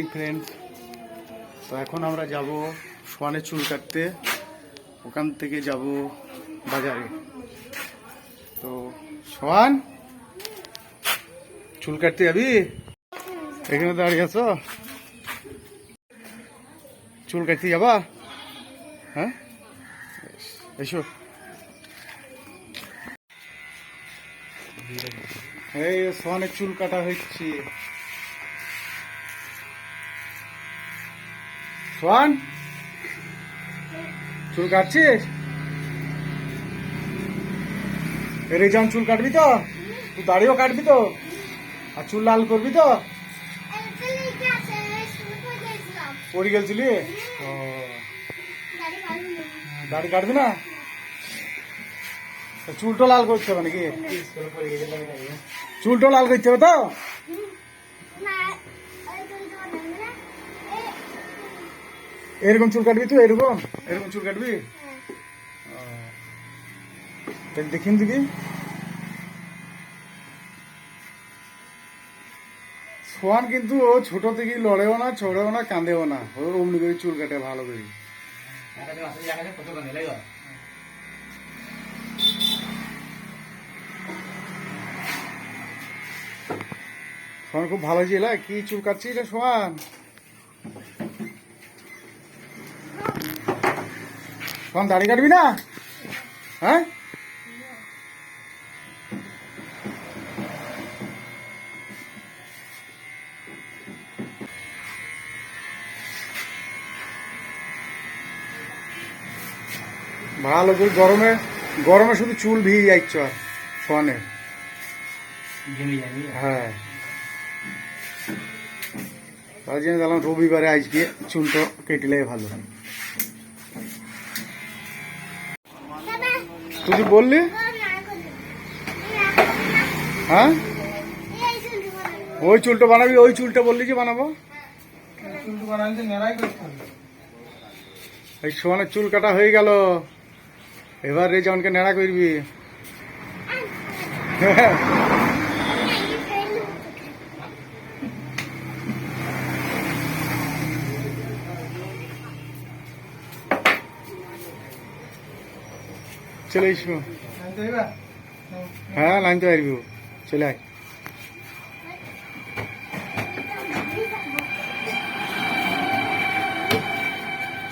Morning friend তো এখন আমরা যাব সোয়ানের চুল কাটতে। ওখান থেকে যাব বাজারে। তো সোয়ান, চুল কাটতে যাবি? এখানে দাঁড়িয়ে আছো? চুল কাটতে যাবা? হ্যাঁ? এসো। এই সোয়ানের চুল কাটা হচ্ছে। সোয়ান চুল কাটছিস? যেমন চুল কাটবি তো? তুই দাড়িও কাটবি তো? আর চুল লাল করবি তো? পড়ে গেছিলি দাড়ি কাটবি না? চুলটো লাল করতে হবে নাকি? চুলটো লাল করতে হবে তো? এরকম চুল কাটবি তুই এরকম? এরকম চুল কাটবি। তাহলে দেখিন দেখি। সোয়ান কিন্তু ও ছোট থেকে লড়েও না ছড়েও না কাঁদেও না। ওর অমনি করে চুল কাটে ভালো করে। সোয়ান খুব ভালো ছিল কি চুল কাটছিস রে সোয়ান সোয়ান দাড়ি কাটবি না? হ্যাঁ? ভালো করে গরমে গরমে শুধু চুল ভিজে যাচ্ছ সোয়ানের হ্যাঁ। তার জন্য দেখলাম রবিবারে আজকে চুলটা কেটলে ভালো। তুই বললি? হ্যাঁ? ওই চুলটা বানাবি ওই চুলটা বললি যে বানাবো? এই সোয়ানের চুল কাটা হয়ে গেল। এবার রেজনকে নেড়া করবি। চলে এসো। হ্যাঁ লাইনতে পারবি। চলে আয়।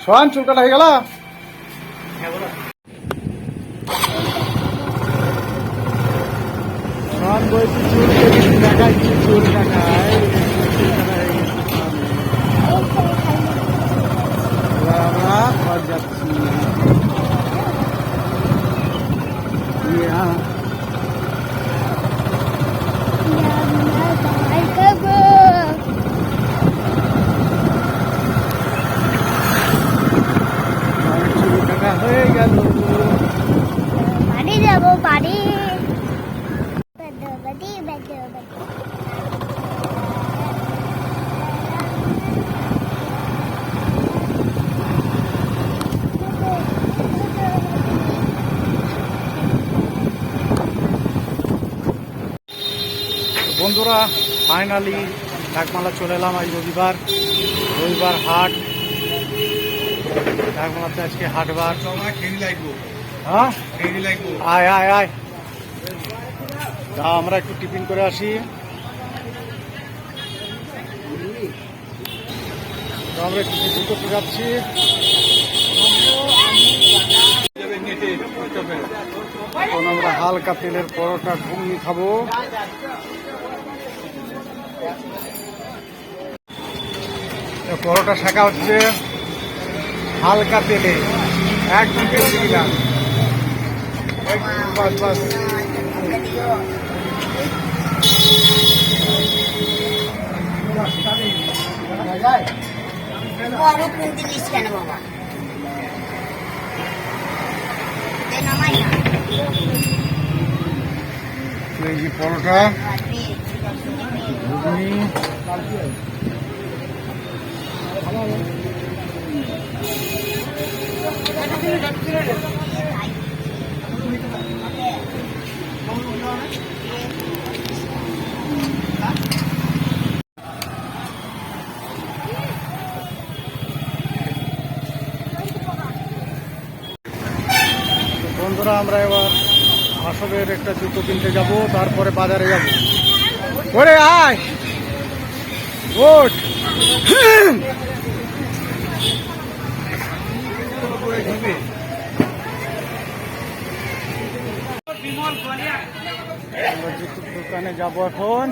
সোহান, চুল কাটা হয়ে গেল? চুল দেখাচ্ছি চুল কাটায় চুল কাটা হয়ে গেছে সোহানের। এবার আমরা ঘর যাচ্ছি Yeah. আমার চুল কাটা হয়ে গেল বাড়ি যাব বাড়ি বাড়ি বাড়ি বাড়ি বন্ধুরা ফাইনালি ডাকমালা চলে এলাম আজ রবিবার। রবিবার হাট। ডাকমালাতে আজকে হাটবার হ্যাঁ? আয় আয় আয়। তা আমরা একটু টিফিন করে আসি। তো আমরা একটু টিফিন করতে যাচ্ছি। এখন আমরা হালকা তেলের পরোটা ঘুগনি খাব। পরোটা শাখা হচ্ছে হালকা তেলে এক মিনিট দিলাম বাস বাস বড় পুঁতি দিস কেন বাবা দে নামাই না এই যে পরোটা। বন্ধুরা আমরা এবার আসবের একটা জুতো কিনতে যাব তারপরে বাজারে যাব। ওরে আয়। ওঠ। দোকানে যাব এখন।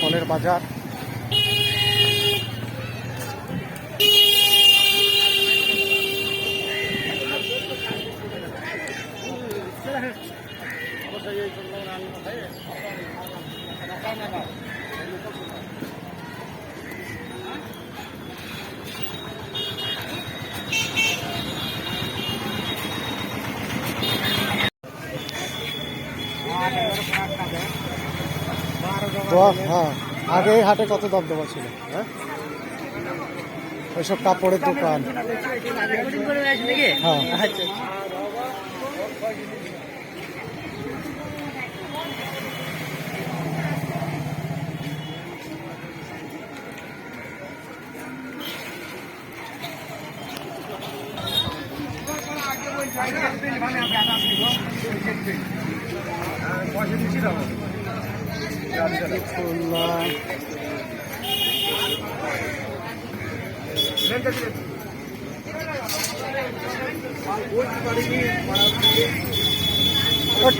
ফলের বাজার দশ হ্যাঁ আগে এই হাটে কত দবদবা ছিল? হ্যাঁ? ওইসব কাপড়ের দোকান। হ্যাঁ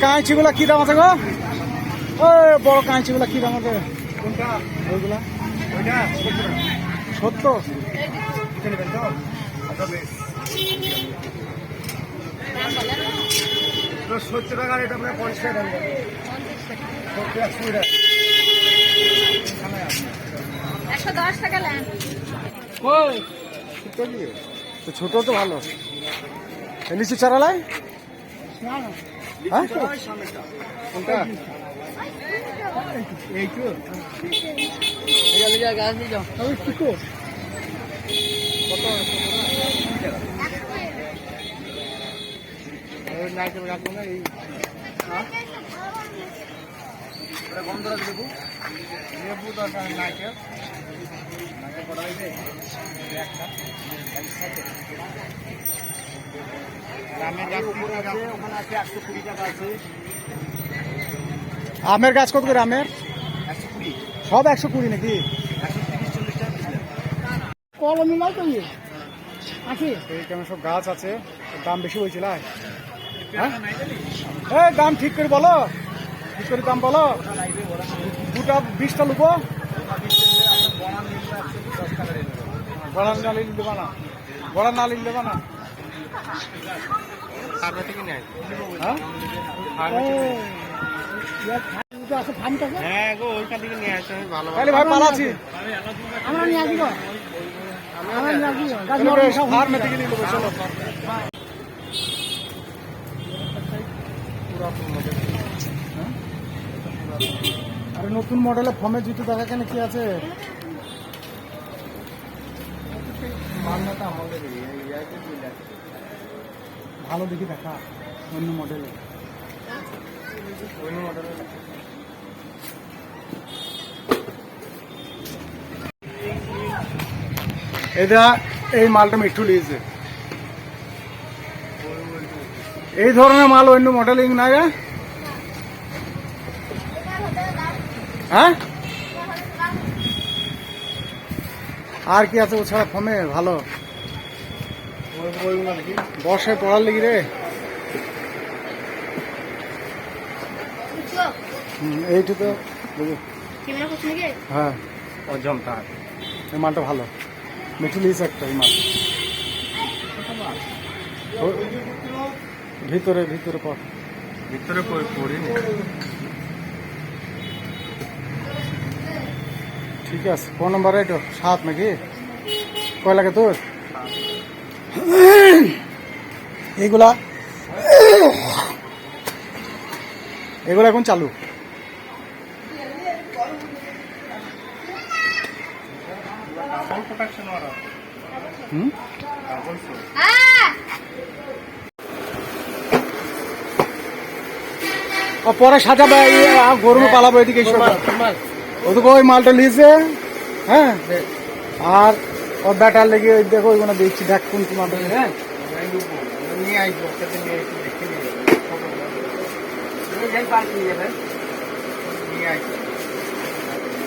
কাঁচিগুলা কি দাম আছে গো? ওই বড় কাঁচিগুলা কি দাম আছে? কোনটা? ওইগুলা সত্তর। সত্তর টাকার এটা আপনার পঞ্চাশ টাকা সত্তর একশো টাকা। একশো দশ টাকা নেন তো ছোট তো ভালো লিচু চারালাই হ্যাঁ কোনটা এই তো কত ওই নারকেল রাখব না এই হ্যাঁ? গন্ধরাজ লেবু লেবু দরকার নারকেল নারকেল কটা লাগবে একটা আমের গাছ কত করে আমের? সব একশো কুড়ি নাকি? কলমি নাই তো আছে? কেমন সব গাছ আছে? দাম বেশি হয়েছিল হ্যাঁ? দাম ঠিক করে বলো। ঠিক করে দাম বলো। দুটা বিশটা লুবো। নালিল দেবা না। দেবা না। হ্যাঁ? হ্যাঁ গো ওইখান থেকে নিয়ে ভালো ভাই আমরা নিয়ে আসব। আমরা নিয়ে আসব। ফার্মে থেকে নিয়ে নেব চলো হ্যাঁ? আরে নতুন মডেলের ফর্মের জুতো দেখা কেন কি আছে? ভালো দেখি দেখা, অন্য মডেলের এটা এই মালটা মিঠু লিয়েছে এই ধরনের মাল অন্য মডেলিং না রে হ্যাঁ? আর কি আছে? ওছাড়া ফমে ভালো। বর্ষায় পড়ার লেগে রে। হুম, এইটা তো। হ্যাঁ। অজন্তা এই মালটা ভালো। মিঠু লিয়েছে একটা এই মাল। ভিতরে ভিতরে পর ভিতরে পড়িনি। ঠিক আছে কোন নম্বর এটা সাত নাকি? কয় লাগে তোর? এইগুলা এগুলো এখন চালু। পরে সাজাবে গরু পালাবো এদিকে এসব ওদিকে ওই মালটা লিয়েছে হ্যাঁ? আর ওর ব্যাটার লেগে ওই দেখো ওইগুলো দেখছি, দেখ কোন মালটা হ্যাঁ?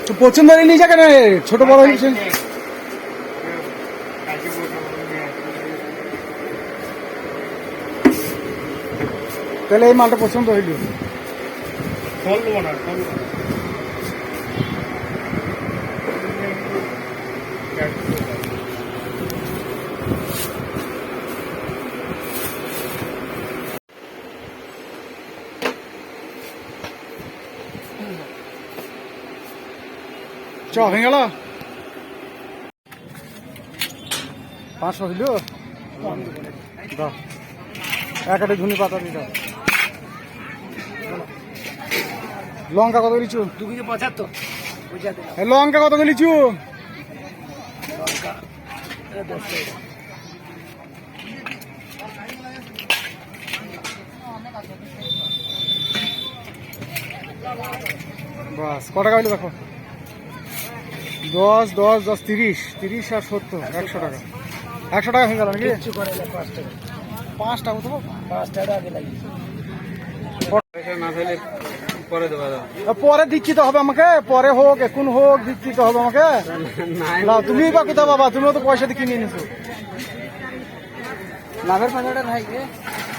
তো পছন্দ হলে নিয়ে যা কেন ছোট বড় হয়েছে তাহলে এই মালটা পছন্দ হইল না। চ হয়ে গেল পাঁচশো হইল দাও। এক আটে ধুনি পাতা দাও। লঙ্কা কত লিচু? দু কেজি পঁচাত্তর। লঙ্কা কত লিচু? বাস ক টাকা হইল দেখো? দশ দশ দশ তিরিশ তিরিশ আর সত্তর একশো টাকা। একশো টাকা হয়ে গেল নাকি? কিছু করে না পাঁচ টাকা। পাঁচ টাকা তো পাঁচ টাকা আগে লাগিয়েছে পরে দিচ্ছি তো হবে আমাকে পরে হোক এখন হোক দিচ্ছি তো হবে আমাকে। না তুমি বা কোথাও বাবা তুমিও তো পয়সা দিয়ে কিনে নিছো লাভের পাঁচটা থাকে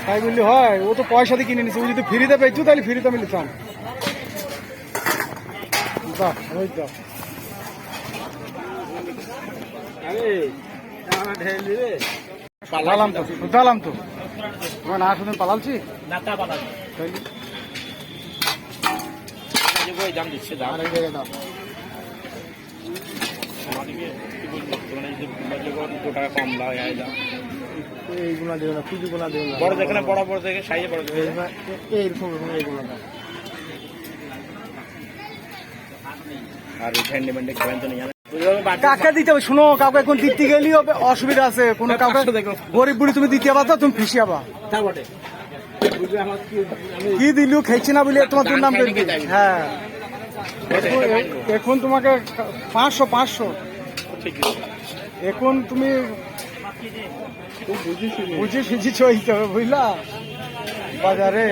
তাই বললি হয় ও তো পয়সা দিয়ে কিনে নিছে ও যদি ফ্রিতে পেয়েছ তাহলে ফ্রিতে আমি নিতাম বাহ, ওই তো। পালালাম তো। পালাম তো। তোমার না শুধু পালালছি? দাম দিচ্ছে দাম দাম এইগুলা দেবে না দেবে না। বড় দেখে না বড় বড় দেখে সাইজে বড় দেখে। এইগুলা- এইরকম এইগুলা দাও আর ঠ্যান্ডে ম্যান্ডে খেলেন তো নিয়ে কাকে দিতে হবে? শুনো কাউকে এখন দিতে হবে অসুবিধা আছে। কোনো কাউকে গরিব বুড়ি তুমি দিতে পারতো তুমি ফিসি আবা কি দিলু খেয়েছি না বলে তোমার দুর্নাম করবি যাবি? হ্যাঁ। এখন- তোমাকে পাঁচশো পাঁচশো। এখন তুমি বুঝে ফিজি চইতে হবে বুঝলা? বাজারে।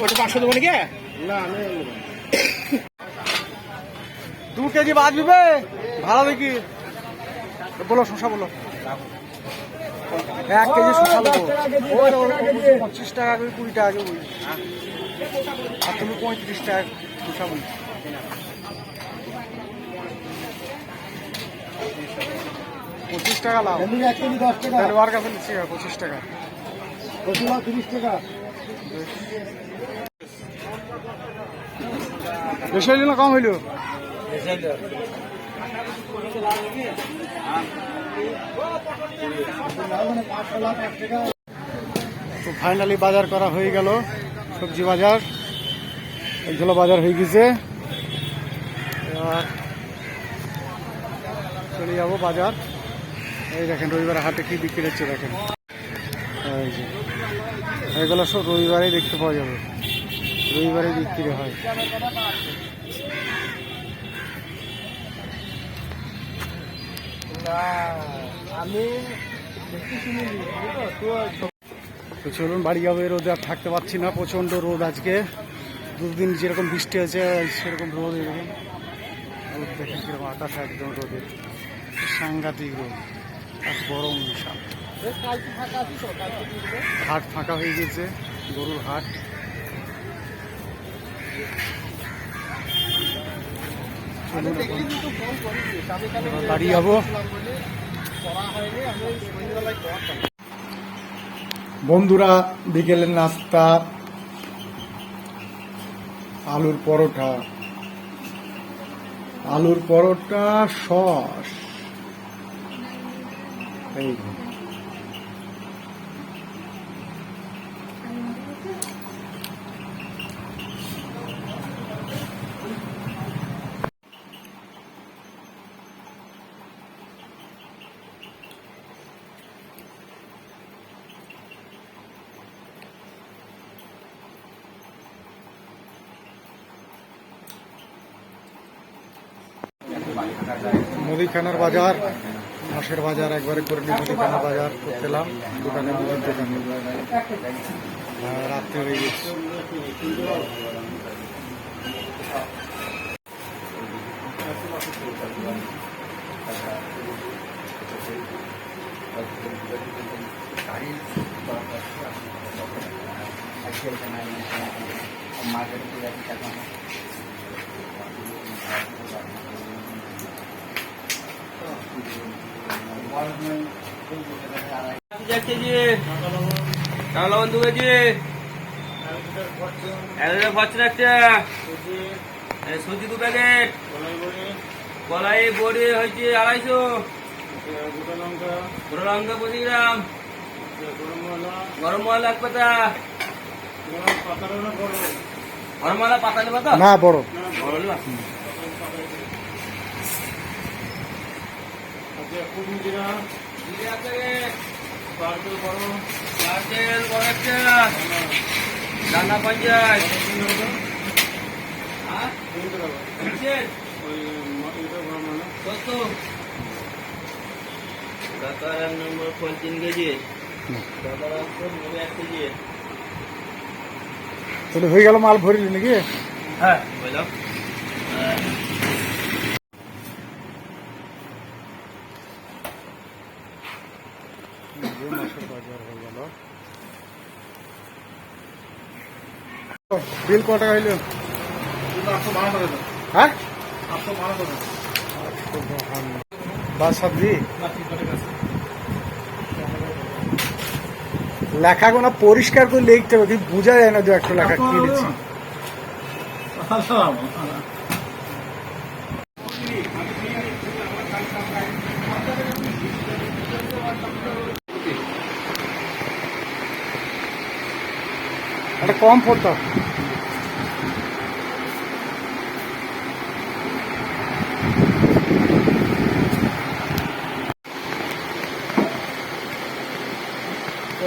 ওটা পাঁচশো দেবো নাকি? দু কেজি বাজবে? ভালো দেখি। বলো শশা বলো। এক কেজি শশা দেবো। পঁচিশ টাকা করে কুড়ি টাকা করে বলি আর তুমি পঁয়ত্রিশ টাকা শশা বলি পঁচিশ টাকা লাভ এক কেজি দশ টাকা। তাহলে ওর কাছে নিচ্ছি পঁচিশ টাকা। তিরিশ টাকা। বেশি হইল না কম হইল? তো ফাইনালি বাজার করা হয়ে গেল, সবজি বাজার। এইগুলো বাজার হয়ে গেছে। চলে যাব বাজার। এই দেখেন রবিবার হাটে কি বিক্রি হচ্ছে দেখেন। এগুলো সব রবিবারেই দেখতে পাওয়া যাবে। রবিবারে বিক্রি হয়। আমি তো? চলুন বাড়ি যাব এই রোদে আর থাকতে পারছি না প্রচণ্ড রোদ আজকে। দুদিন যেরকম বৃষ্টি হয়েছে সেরকম রোদ এরকম। রোদ দেখেন কীরকম আকাশ একদম রোদে। সাংঘাতিক রোদ আর গরম বিশাল। হাট ফাঁকা হয়ে গেছে গরুর হাট। বাড়ি যাব। বন্ধুরা বিকেলের নাস্তা আলুর পরোটা। আলুর পরোটা সস। এই মুদিখানার বাজার মাসের বাজার, একবারে করে নিয়ে মুদিখানা বাজার করতে এলাম দোকানে মুদির দোকানে। রাত্রে হয়ে গেছে। এক কেজি কালো লবণ দু কেজি ফরচুন একটা সুজি দু প্যাকেট। কলাই বড়ি হয়েছে আড়াইশো। গোটা লঙ্কা পঁচিশ গ্রাম। গরম মশলা এক পাতা। গরম মশলা পাতা নেবা তো না বড়। বড় নেবা জিরে এক রান্না পঞ্চায়েত হ্যাঁ? কত? কাকার নম্বর ফল তিন কেজি। কাকার এক এক কেজি তাহলে হয়ে গেল মাল ভরিলি নাকি হ্যাঁ বলো মাসের বাজার হয়ে গেল বিল ক টাকা হইল? হ্যাঁ? আটশো সবজি লেখা কোনো পরিষ্কার করে লিখতে হবে কিন্তু বোঝা যায় না দু একটা লেখা কি লিখছি। একটা কম পড়তো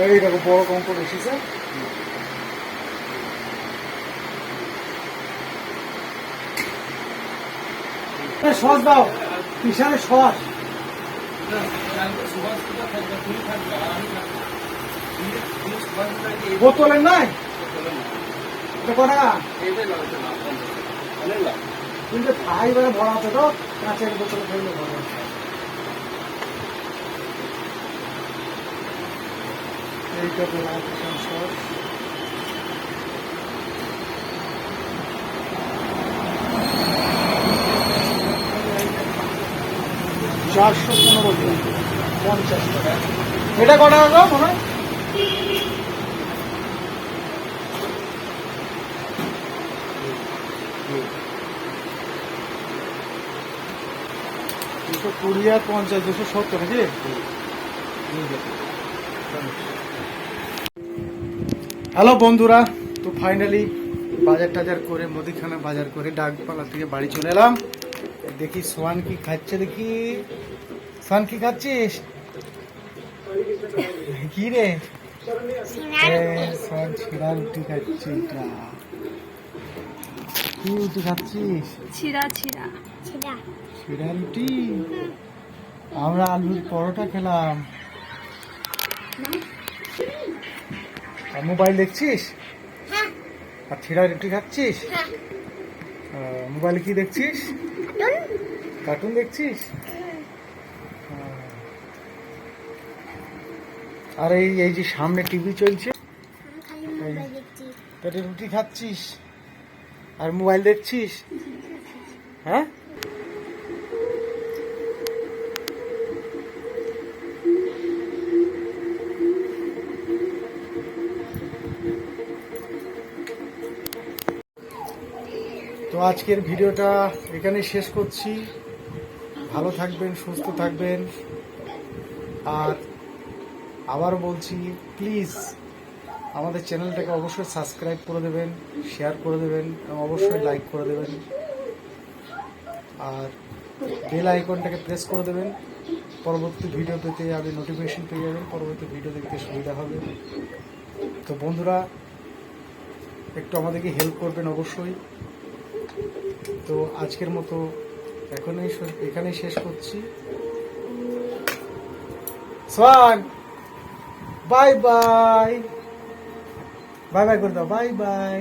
এই দেখো বড় কম এসেছে সস দাও কিষানে সস বোতলের নাই? এটা কটা? কিন্তু ভরা আছে তো কাঁচের বোতলে ফেললে ভরা হয়। এইটা রামকৃষ্ণ চারশো পনেরো পঞ্চাশ টাকা এটা কটা গো মনে হয়? দুশো কুড়ি আর পঞ্চাশ দুশো সত্তর নাকি? হ্যালো বন্ধুরা তো ফাইনালি বাজার টাজার করে মুদিখানা বাজার করে ডাকপালা থেকে বাড়ি চলে এলাম। দেখি সোয়ান কি খাচ্ছে দেখি। সোয়ান কি খাচ্ছিস? কি রে? এ, সোয়ান ছিড়া রুটি খাচ্ছে এটা কি রুটি খাচ্ছিস? ছিড়া ছিড়া। ছিড়া। রুটি? আমরা আলুর পরোটা খেলাম। আর মোবাইল দেখছিস? আর ছিড়া রুটি খাচ্ছিস মোবাইলে কি দেখছিস? কার্টুন। দেখছিস? আর এই এই যে সামনে টিভি চলছে। রুটি খাচ্ছিস? আর মোবাইল দেখছিস? হ্যাঁ? আজকের ভিডিওটা এখানেই শেষ করছি। ভালো থাকবেন, সুস্থ থাকবেন। আর আবার বলছি প্লিজ আমাদের চ্যানেলটাকে অবশ্যই সাবস্ক্রাইব করে দেবেন শেয়ার করে দেবেন, এবং অবশ্যই লাইক করে দেবেন। আর বেল আইকনটাকে প্রেস করে দেবেন। পরবর্তী ভিডিও পেতে আপনি নোটিফিকেশন পেয়ে যাবেন, পরবর্তী ভিডিও দেখতে সুবিধা হবে। তো বন্ধুরা, একটু আমাদেরকে হেল্প করবেন অবশ্যই। তো আজকের মতো এখনই এখানেই শেষ করছি। বাই বাই বাই বাই করে দাও বাই বাই